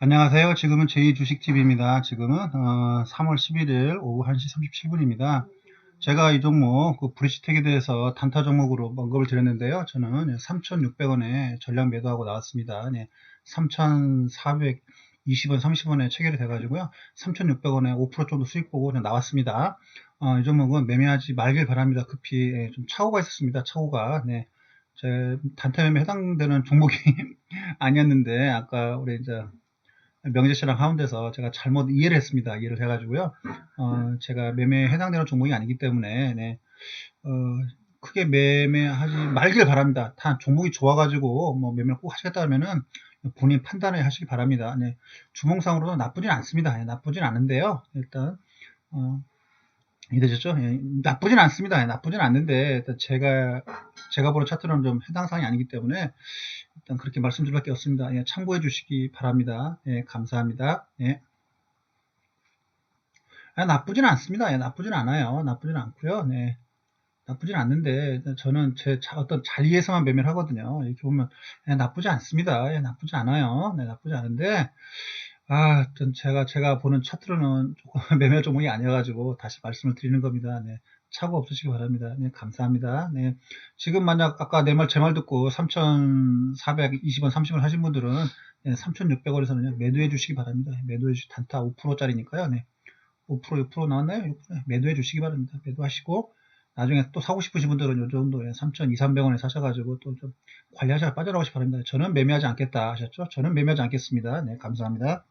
안녕하세요. 지금은 제2주식TV입니다. 지금은 어, 3월 11일 오후 1시 37분입니다. 제가 이 종목 그 브리시텍에 대해서 단타 종목으로 언급을 드렸는데요. 저는 3,600원에 전량 매도하고 나왔습니다. 네, 3,420원, 30원에 체결이 돼가지고요. 3,600원에 5% 정도 수익 보고 나왔습니다. 어, 이 종목은 매매하지 말길 바랍니다. 급히 예, 좀 차고가 있었습니다. 차고가 네. 제 단타 매매 해당되는 종목이 아니었는데 아까 우리 이제 명재 씨랑 하운데서 제가 잘못 이해를 했습니다. 이해를 해가지고요. 어, 제가 매매에 해당되는 종목이 아니기 때문에, 네, 어, 크게 매매하지 말길 바랍니다. 단, 종목이 좋아가지고, 뭐, 매매를 꼭 하시겠다 하면은, 본인 판단을 하시기 바랍니다. 네, 주봉상으로는 나쁘진 않습니다. 예, 나쁘진 않은데요. 일단, 어, 이해되셨죠? 예, 나쁘진 않습니다. 예, 나쁘진 않는데, 일단 제가, 제가 보는 차트는 좀 해당 사항이 아니기 때문에, 일단 그렇게 말씀드릴 밖에 없습니다. 예, 참고해 주시기 바랍니다. 예, 감사합니다. 예. 아, 나쁘진 않습니다. 예, 나쁘진 않아요. 나쁘진 않고요. 네. 나쁘진 않는데 저는 제 자- 어떤 자리에서만 매매를 하거든요. 이렇게 보면 예, 나쁘지 않습니다. 예, 나쁘지 않아요. 네, 나쁘지 않은데 아, 전 제가 제가 보는 차트로는 조금 매매 종목이 아니어가지고 다시 말씀을 드리는 겁니다. 네, 차고 없으시기 바랍니다. 네, 감사합니다. 네, 지금 만약 아까 내 말 제 말 듣고 3,420원, 30원 하신 분들은 네, 3,600원에서는 매도해 주시기 바랍니다. 매도해 주시 단타 5%짜리니까요. 네, 5% 6% 나왔나요? 6% 매도해 주시기 바랍니다. 매도하시고 나중에 또 사고 싶으신 분들은 요 정도에 3,200, 300원에 사셔가지고 또 좀 관리하셔서 빠져나가시기 바랍니다. 저는 매매하지 않겠다 하셨죠? 저는 매매하지 않겠습니다. 네, 감사합니다.